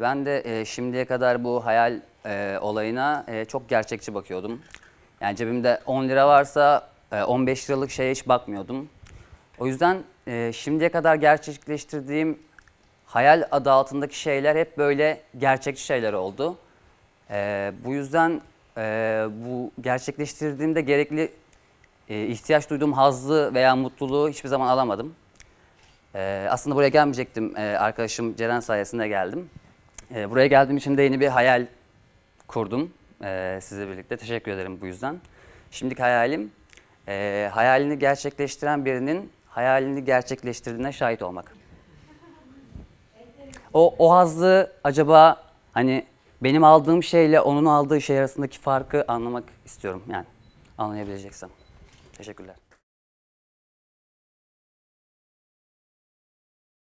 ben de e, şimdiye kadar bu hayal e, olayına e, çok gerçekçi bakıyordum. Yani cebimde 10 lira varsa e, 15 liralık şeye hiç bakmıyordum. O yüzden e, şimdiye kadar gerçekleştirdiğim hayal adı altındaki şeyler hep böyle gerçekçi şeyler oldu. E, bu yüzden e, bu gerçekleştirdiğimde gerekli e, ihtiyaç duyduğum hazzı veya mutluluğu hiçbir zaman alamadım. Ee, aslında buraya gelmeyecektim. Ee, arkadaşım Ceren sayesinde geldim. Ee, buraya geldiğim için de yeni bir hayal kurdum ee, sizle birlikte. Teşekkür ederim bu yüzden. Şimdiki hayalim, ee, hayalini gerçekleştiren birinin hayalini gerçekleştirdiğine şahit olmak. O, o hazzı acaba hani benim aldığım şeyle onun aldığı şey arasındaki farkı anlamak istiyorum yani anlayabileceksem. Teşekkürler.